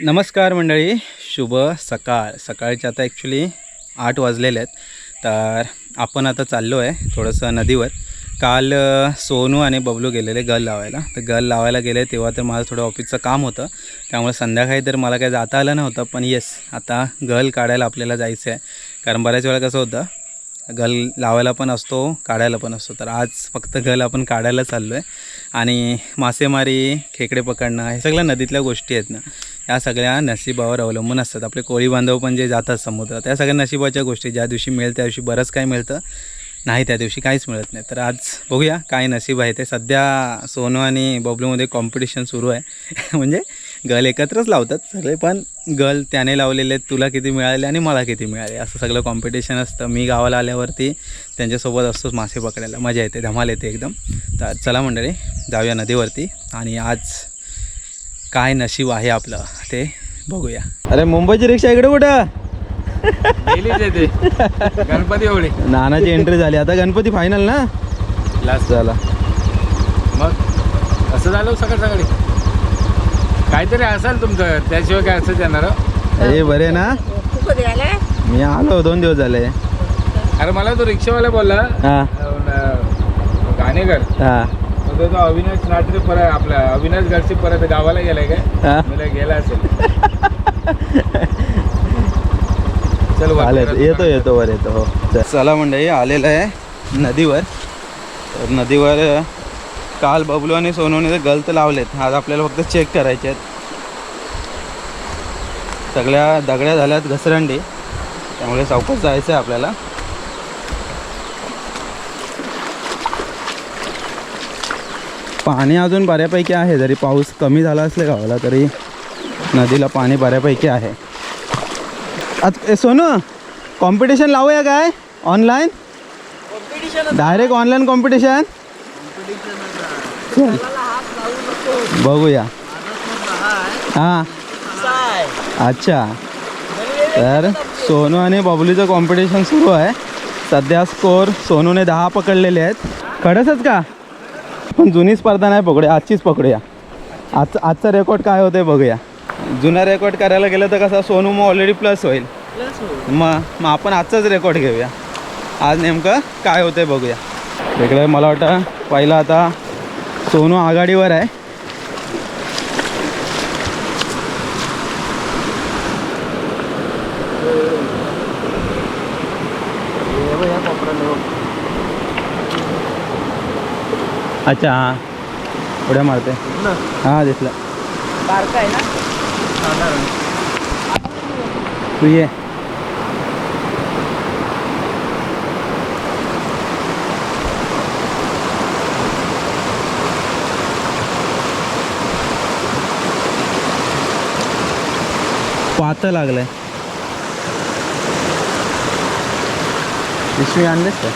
नमस्कार मंडळी शुभ सकाळ. सकाळचे आता ॲक्च्युली आठ वाजलेले आहेत. तर आपण आता चाललो आहे थोडंसं नदीवर. काल सोनू आणि बबलू गेलेले गल लावायला. तर गल लावायला गेले तेव्हा तर माझं थोडं ऑफिसचं काम होतं. त्यामुळे संध्याकाळी तर मला काही जाता आलं नव्हतं. पण येस आता गल काढायला आपल्याला जायचं आहे. कारण बऱ्याच वेळा कसं होतं गल लावायला पण असतो काढायला पण असतो. तर आज फक्त गल आपण काढायला चाललो आहे आणि मासेमारी खेकडे पकडणं हे सगळ्या नदीतल्या गोष्टी आहेत ना. या सगळ्या नशिबावर अवलंबून असतात. आपले कोळी बांधव पण जे जातात समुद्रात त्या सगळ्या नशिबाच्या गोष्टी ज्या दिवशी मिळेल त्या दिवशी बरंच काय मिळतं. नाही त्या दिवशी काहीच मिळत नाही. तर आज बघूया काय नशीब आहे ते. सध्या सोनू आणि बबलूमध्ये कॉम्पिटिशन सुरू आहे. म्हणजे गल एकत्रच लावतात सगळे पण गल त्याने लावलेले आहेत तुला किती मिळाले आणि मला किती मिळाले. असं सगळं कॉम्पिटिशन असतं. मी गावाला आल्यावरती त्यांच्यासोबत असतोच मासे पकडायला. मजा येते धमाल येते एकदम. तर चला मंडळी जाऊया नदीवरती. आणि आज काय नशीब आहे आपलं ते बघूया. अरे मुंबईची रिक्षा इकडे कुठं? गेलीच आहे ते. गणपती एवढे. नानाची एंट्री झाली. आता गणपती फायनल ना? लास्ट झाला मग असं झालं सकाळ सकाळी काहीतरी असेल तुमचं त्याशिवाय काय असंच येणार हो? हे बरे ना? मी आलो दोन दिवस झाले. अरे मला तो रिक्षावाला बोलला. हा. गाणेकर. हा. तो तो अविनाश नाटरे परत आपला अविनाश गडसे परत गावाला गेलाय काय? हा? मला गेला असेल. चल वर आले फिरत येतो येतो वर येतो हो. चल. चला मंडळी आलेलं आहे नदीवर. तर नदीवर काल बबलू आणि सोनूने ते गलत लावलेत आज आपल्याला फक्त चेक करायचे आहेत. सगळ्या दगड्या झाल्यात घसरंडी. त्यामुळे सावकाश जायचं आहे आपल्याला. पाणी अजून बऱ्यापैकी आहे. जरी पाऊस कमी झाला असले गावाला तरी नदीला पाणी बऱ्यापैकी आहे. आज सोनू कॉम्पिटिशन लावूया काय? ऑनलाईन डायरेक्ट ऑनलाईन कॉम्पिटिशन बघूया. हां. अच्छा. तर सोनू आणि बबलूचं कॉम्पिटिशन सुरू आहे. सध्या स्कोर सोनूने दहा पकडलेले आहेत. खडसच का? पण जुनी स्पर्धा नाही पकडूया आजचीच पकडूया. आज आजचा रेकॉर्ड काय होते बघूया. जुना रेकॉर्ड करायला गेलं तर कसा सोनू मग ऑलरेडी प्लस होईल. मग मग आपण आजचाच रेकॉर्ड घेऊया. आज नेमकं काय होतंय बघूया. इकडे मला वाटतं पहिला आता सोनू आघाडीवर आहे. अच्छा हां. पुढे मारते हां दिसलं. तू ये. पात लागलंय. पिशवी आणलेस का?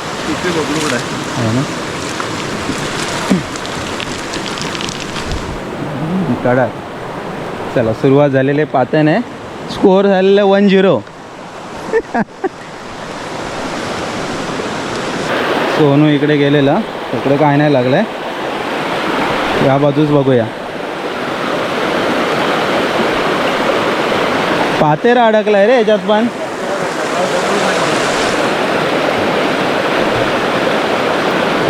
आहे? ना. कडा चला सुरुवात झालेली आहे. स्कोअर झालेला वन झिरो सोनू इकडे गेलेला. इकडे काय नाही लागलंय. या बाजूच बघूया. पातेरा अडकलाय रे याच्यात पण.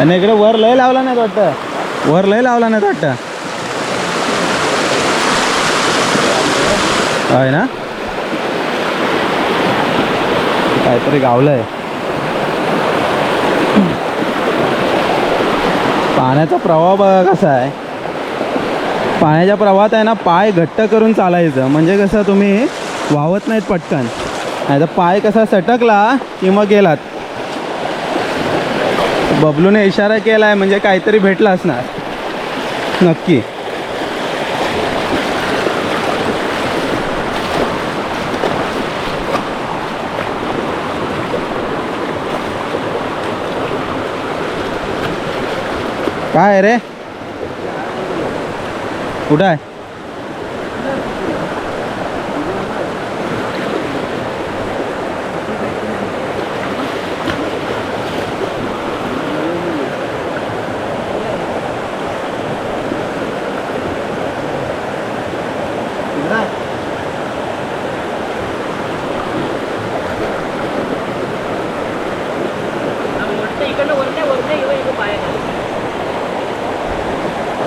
आणि इकडे वर लय लावला नाही वाटतं. वर लय लावला नाही वाटतं. आहे ना? काहीतरी गावलं आहे. पाण्याचा प्रवाह बघा कसा आहे. पाण्याच्या प्रवाहात आहे ना पाय घट्ट करून चालायचं. म्हणजे कसं तुम्ही वावत नाहीत पटकन. नाही तर पाय कसा सटकला की मग गेलात. बबलूने इशारा केला आहे म्हणजे काहीतरी भेटला असणार नक्की. काय रे? कुठं आहे?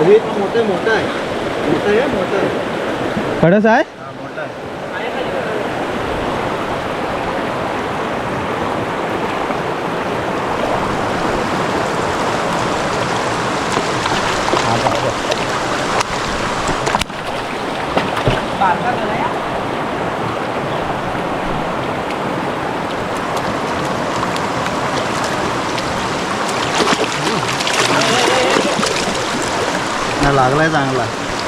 मोठं मोठं आहे. मोठं आहे मोठं आहे. खडस आहे? हा मोठं आहे. ना लागलाय चांगला.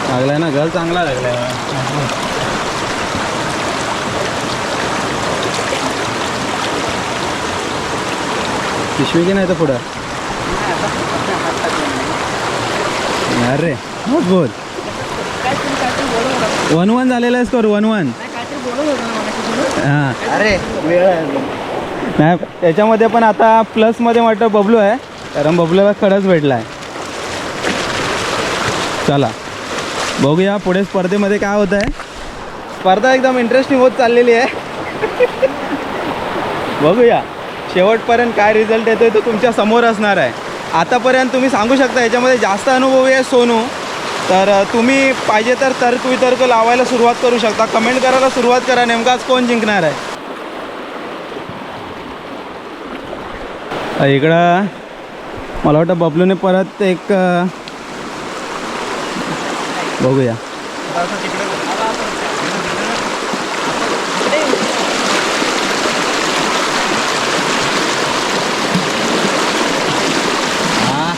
लागलाय ना गल चांगला लागलाय. पिशवी की नाही तर पुढं? अरे बोल बोल. वन वन झालेला आहे स्कोर वन वन. हां. अरे. नाही त्याच्यामध्ये पण आता प्लसमध्ये वाटतं बबलू आहे कारण बबलूला खरंच भेटला आहे चला. बघूया पुढे स्पर्धेमध्ये काय होत आहे. स्पर्धा एकदम इंटरेस्टिंग होत चाललेली आहे. बघूया. शेवटपर्यंत काय रिझल्ट येतोय तो तुमच्यासमोर असणार आहे. आतापर्यंत तुम्ही सांगू शकता याच्यामध्ये जास्त अनुभवी आहे सोनू. तर तुम्ही पाहिजे तर तर्क वितर्क लावायला सुरुवात करू शकता. कमेंट करायला सुरुवात करा नेमकाच कोण जिंकणार आहे. इकडं मला वाटतं बबलूने परत एक बघूया. हा.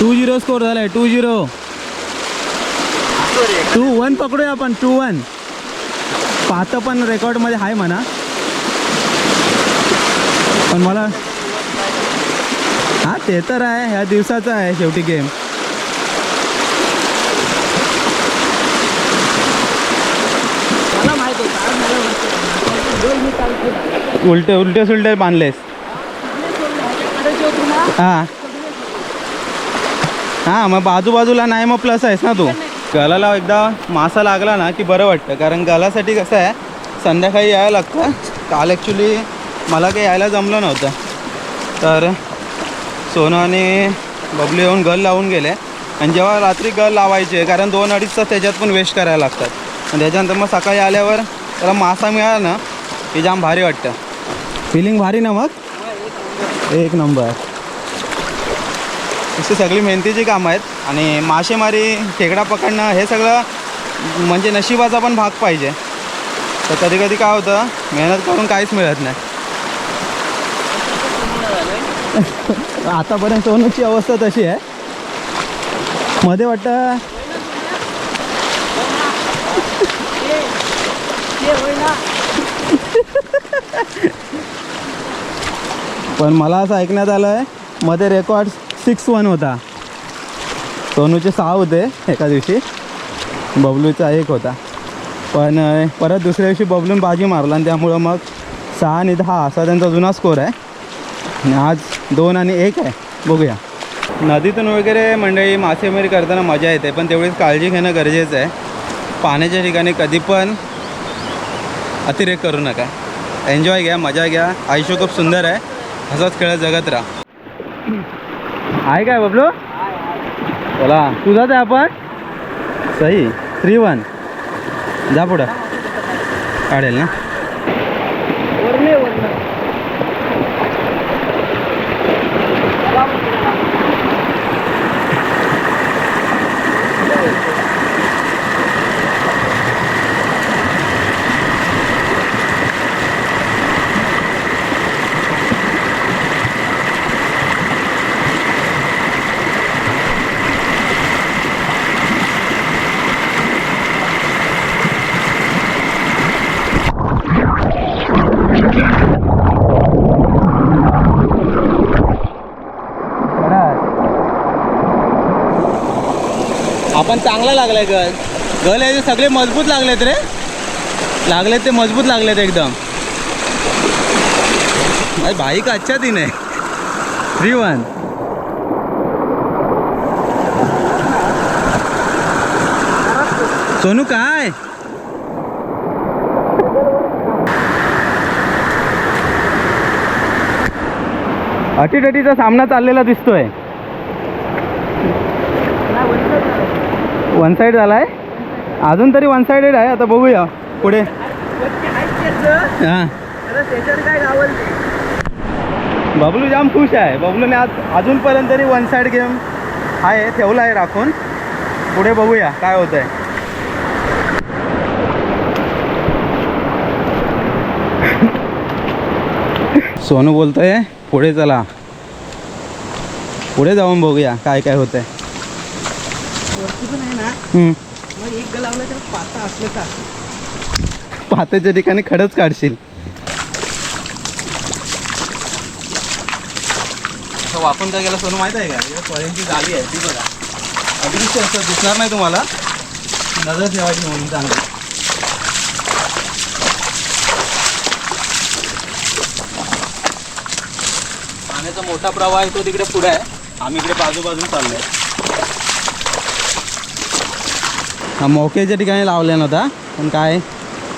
टू झिरो स्कोर झालाय टू झिरो. टू वन पकडूया आपण टू वन. पाहतं पण रेकॉर्डमध्ये आहे म्हणा. पण मला हां ते तर आहे. ह्या दिवसाचं आहे शेवटी गेम उलटे उलटे सुलटे बांधलेस. हां. हां मग बाजूबाजूला नाही मग प्लस आहेस ना तू. गलाला एकदा. मासा लागला ना की बरं वाटतं. कारण गलासाठी कसं आहे संध्याकाळी यायला लागतं. काल ॲक्च्युली मला काही यायला जमलं नव्हतं. तर सोनाने बबली बबलू येऊन गल लावून गेले. आणि जेव्हा रात्री गल लावायचे कारण दोन अडीच तास त्याच्यात पण वेस्ट करायला लागतात. आणि त्याच्यानंतर मग सकाळी आल्यावर त्याला मासा मिळाला ना की जाम भारी वाटतं. फिलिंग भारी ना मग? एक नंबर. अशी सगळी मेहनतीची कामं आहेत. आणि मासेमारी खेकडा पकडणं हे सगळं म्हणजे नशिबाचा पण भाग पाहिजे. तर कधी कधी काय होतं मेहनत करून काहीच मिळत नाही. आतापर्यंत सोनूची अवस्था तशी आहे. मध्ये वाटतं पण मला असं ऐकण्यात आलं आहे मध्ये रेकॉर्ड सिक्स वन होता. सोनूचे सहा होते एका दिवशी. बबलूचा एक होता. पण परत दुसऱ्या दिवशी बबलून बाजी मारला आणि त्यामुळं मग सहा आणि दहा असा त्यांचा जुना स्कोर आहे. आणि आज दोन आणि एक आहे. बघूया. नदीतून वगैरे मंडळी मासेमारी करताना मजा येते पण तेवढीच काळजी घेणं गरजेचं आहे. पाण्याच्या ठिकाणी कधी पण अतिरेक करू नका. एन्जॉय घ्या मजा घ्या. आयुष्य खूप सुंदर आहे. असंच खेळत जगत राहा. आहे काय बबलू? बोला. तुझाच आहे आपण? सही. Three one. जा पुढं. काढेल ना? चांगला लागलाय गल गल याचे सगळे मजबूत लागलेत रे. लागलेत ते मजबूत लागलेत एकदम. बाईक अच्छा तिने थ्री वन सोनू काय? अटीटटीचा सामना चाललेला दिसतोय. वन साईड झालाय. अजून तरी वन साइडेड आहे. आता बघूया. पुढे. हां. बबलू जाम खुश आहे. बबलूने आज अजूनपर्यंत तरी वन साईड गेम आहे ठेवला आहे राखून. पुढे बघूया काय होत आहे सोनू बोलतोय पुढे चला. पुढे जाऊन बघूया काय काय होतंय. वरती पण आहे ना मग एक लावलं तर पाता असलं का पात्याच्या ठिकाणी खडच काढशील. वापरून काय गेला सोनू माहीत आहे का? फळ्यांची जाळी आहे ती बघा. अगदी असं दिसणार नाही तुम्हाला. नजर ठेवायची म्हणून चांगली. पाण्याचा मोठा प्रवाह आहे तो तिकडे पुढे आहे. आम्ही इकडे बाजूबाजून चाललोय. हा मोक्याच्या ठिकाणी लावल्या नव्हता पण काय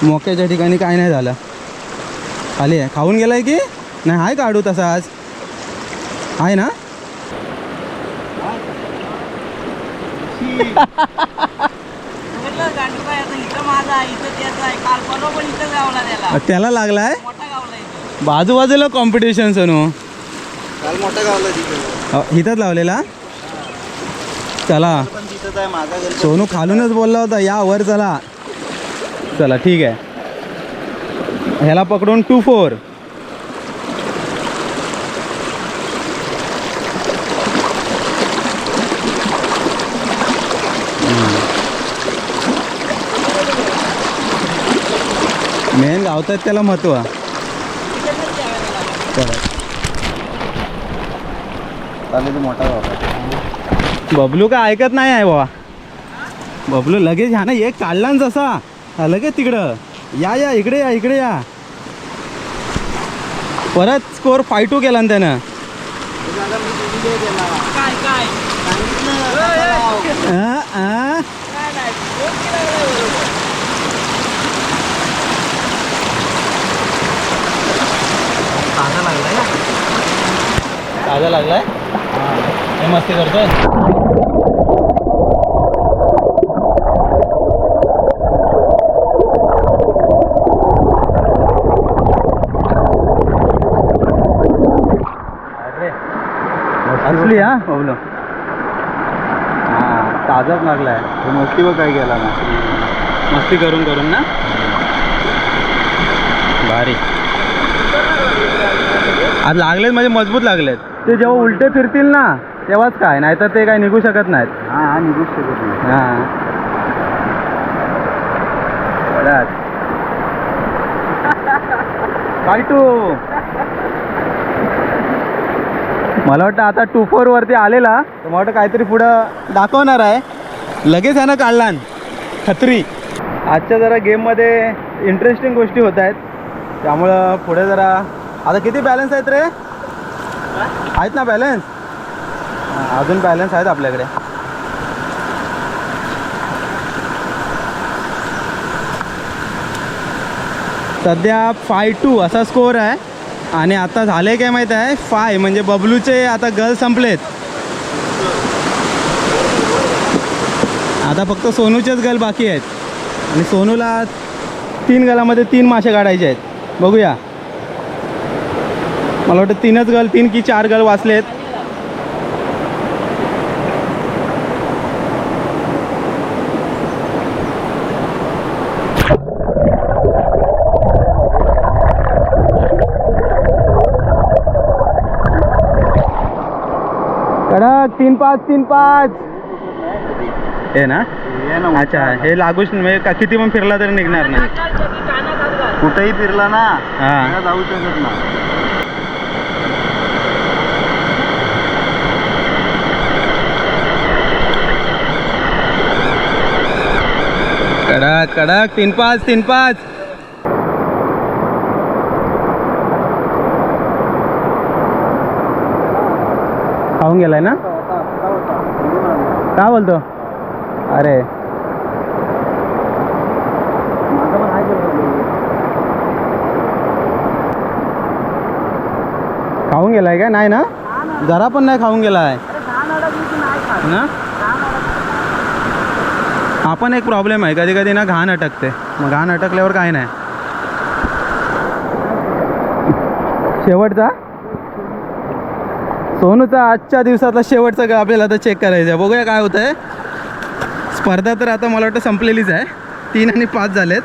मोक्याच्या ठिकाणी काय नाही झालं. खाली आहे. खाऊन गेलाय की? नाही आहे काढू तसा आज? आहे ना? त्याला लागलाय? मोठा गावला इथं बाजूबाजूला कॉम्पिटिशन सोनू. काल मोठा गावला इथंच लावलेला? चला. सोनू खालूनच बोलला होता या वर चला. चला ठीक आहे. ह्याला पकडून टू फोर मेन गावतात त्याला महत्त्व. चला. चालेल मोठा गाव बबलू का ऐकत नाही आहे बाबा. बबलू लगेच ह्या ना एक काढला ना जसा लगेच तिकडं. या या इकडे या इकडे या. परत स्कोर फाय टू केला ना त्यानं. ताजा लागलाय? ताजा लागलाय? हे मस्ती करतोय असली हा? बबलू हा ताजाच लागलाय. मस्ती बघ काय गेला ना? मस्ती करून करून ना? भारी. आज लागलेत म्हणजे मजबूत लागलेत. ते जेव्हा उलटे फिरतील ना तेव्हाच काय? नाहीतर ते काय निघू शकत नाहीत. हा हा निघूच शकत नाही. हा. बराच. मला वाटतं आता टू फोर वरती आलेला. तर मला वाटतं काहीतरी पुढं दाखवणार आहे. लगेच ह्यानं काढला खत्री. आजच्या जरा गेममध्ये इंटरेस्टिंग गोष्टी होत आहेत. त्यामुळं पुढे जरा आता किती बॅलन्स आहेत रे? आहेत ना बॅलन्स अजून बॅलन्स आहेत आपल्याकडे. सध्या फाय टू असा स्कोअर आहे. आणि आता झाले काय माहीत आहे? फाय म्हणजे बबलूचे आता गल संपलेत. आता फक्त सोनूचेच गल बाकी आहेत. आणि सोनूला तीन गलामध्ये तीन मासे काढायचे आहेत. बघूया. मला वाटतं तीनच गल तीन की चार गल वाचलेत. कडक तीन पाच तीन पाच. हे ना? ये ना अच्छा हे लागूच म्हणजे का- किती पण फिरला तरी निघणार नाही. कुठेही फिरला ना हा. त्याला जाऊ शकत ना कडक कडक तीन पाच तीन पाच. खाऊन गेलाय ना? काय बोलतो? अरे. खाऊन गेलाय का नाही ना? जरा पण नाही खाऊन गेलाय. ना? आपण हा पण एक प्रॉब्लेम आहे. कधी कधी ना घाण अटकते. मग घाण अटकल्यावर काय नाही. शेवटचा? सोनूचा आजच्या दिवसातला शेवटचा का आपल्याला आता चेक करायचं आहे. बघूया काय होतं आहे स्पर्धा तर आता मला वाटतं संपलेलीच आहे. तीन आणि पाच झालेत.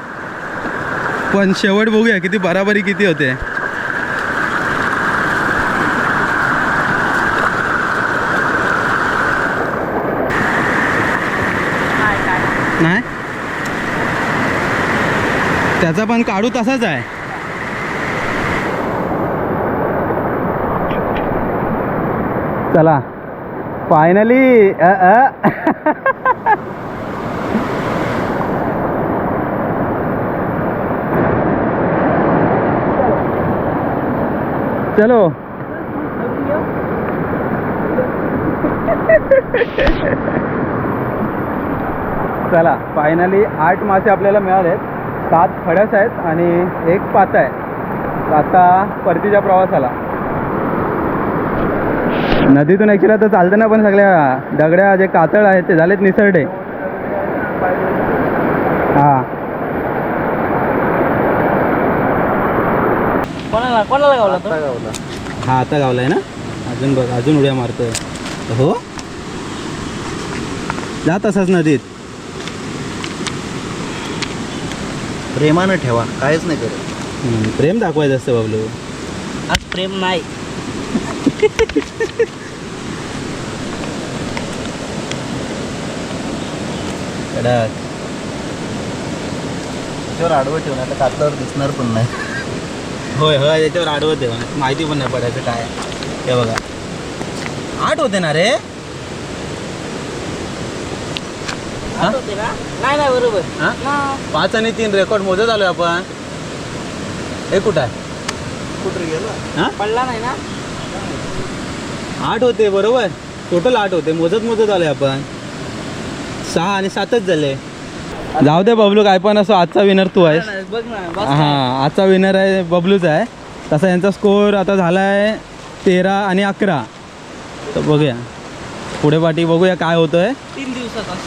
पण शेवट बघूया किती बराबरी किती होते. नाही? त्याचा पण काढू तसाच आहे. चला. फायनली चलो. चला फायनली आठ मासे आपल्याला मिळालेत. सात फडस आहेत आणि एक पाता आहे. आता परतीच्या प्रवासाला. नदीतून ॲक्च्युली आता चालताना पण सगळ्या दगड्या जे कातळ आहेत ते झालेत निसरडे. हां. कोणाला कोणाला गावला तो? हा आता गावलाय ना? अजून बघ अजून उड्या मारतोय. हो? जात असाच नदीत. प्रेमानं ठेवा काहीच नाही करत. हम्म, प्रेम दाखवायचं असतं बाबलू. आज प्रेम नाही. कडक. त्याच्यावर आडवं ठेवून आता कातल्यावर दिसणार पण नाही. होय होय त्याच्यावर आडवत आहे म्हणा. माहिती पण नाही पडायचं काय. हे बघा. आठ होते ना रे? नाही नाही बरोबर. पाच आणि तीन रेकॉर्ड मोजत आलोय आपण. हे कुठं आहे? कुठे गेला? पडला नाही ना? आठ होते बरोबर? टोटल आठ होते. मोजत मोजत आलोय आपण. सहा आणि सातच झाले. जाऊ दे बबलू काय पण असो आजचा विनर तू आहेस. नाही, बघ ना बस हां आजचा विनर आहे बबलूच आहे. तसा यांचा स्कोर आता झाला आहे तेरा आणि अकरा. तर बघूया. पुढे पाठी बघूया काय होतं आहे तीन.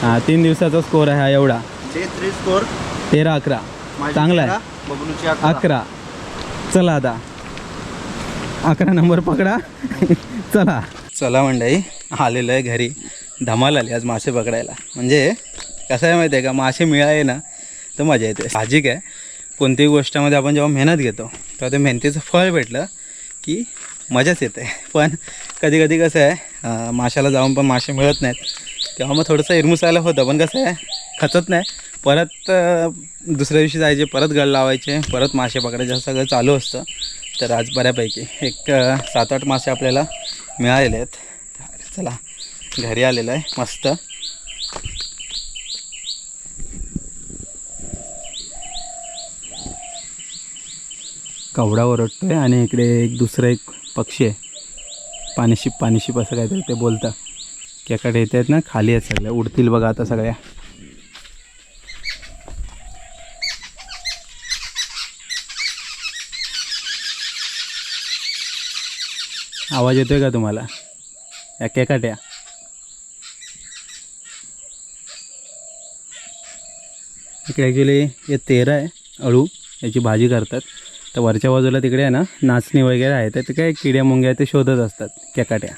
हां तीन दिवसाचा स्कोर आहे हा एवढा. तेरा अकरा. चांगला आहे. बबलूची. अकरा. चला आता. अकरा नंबर पकडा. चला चला मंडळी आलेलो आहे घरी. धमाल आली आज मासे पकडायला. म्हणजे कसं आहे माहिती आहे का मासे मिळाले ना तर मजा येते. साहजिक आहे. कोणत्याही गोष्टामध्ये आपण जेव्हा मेहनत घेतो तेव्हा ते मेहनतीचं फळ भेटलं की मजाच येते. पण कधी कधी कसं आहे माशाला जाऊन पण मासे मिळत नाहीत. तेव्हा मग थोडंसं इरमुसायला होतं पण कसं आहे खचत नाही. परत दुसऱ्या दिवशी जायचे परत गळ लावायचे परत मासे पकडायचे सगळं चालू असतं. तर आज बऱ्यापैकी एक सात आठ मासे आपल्याला मिळालेले आहेत. चला घरी आलेलं आहे मस्त. कवडा ओरडतोय आणि इकडे एक दुसरं एक पक्षी आहे. पाणीशिप पाणीशिप असं काहीतरी ते बोलतं. त्याकडे येत आहेत ना खाली आहेत सगळ्या उडतील बघा आता सगळ्या. आवाज येतोय का तुम्हाला? या केकाट्या. इकडे ॲक्च्युली हे तेरा आहे अळू याची भाजी करतात. तर वरच्या बाजूला तिकडे आहे ना नाचणी वगैरे आहे. तर ते काय किड्या मुंग्या ते शोधत असतात केकाट्या.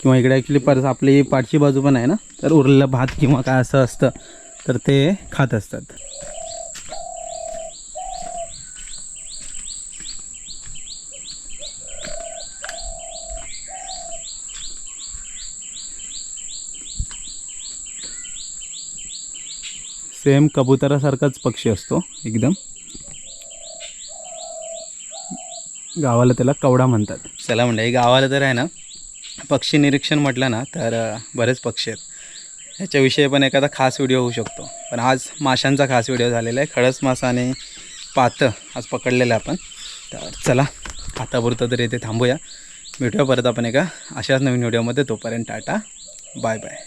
किंवा इकडे ॲक्च्युली परत आपली पाठची बाजू पण आहे ना तर उरलेला भात किंवा काय असं असतं तर ते खात असतात. सेम कबुतरासारखाच पक्षी असतो एकदम. गावाला त्याला कवडा म्हणतात. चला म्हणजे गावाला तर आहे ना पक्षी निरीक्षण म्हटलं ना तर बरेच पक्षी आहेत. ह्याच्याविषयी पण एखादा खास व्हिडिओ होऊ शकतो. पण आज माशांचा खास व्हिडिओ झालेला आहे. खडस मासा आणि पातं आज पकडलेलं आहे आपण. तर चला आतापुरतं तरी इथे थांबूया. भेटूया परत आपण एका अशाच नवीन व्हिडिओमध्ये. तोपर्यंत टाटा. Bye bye.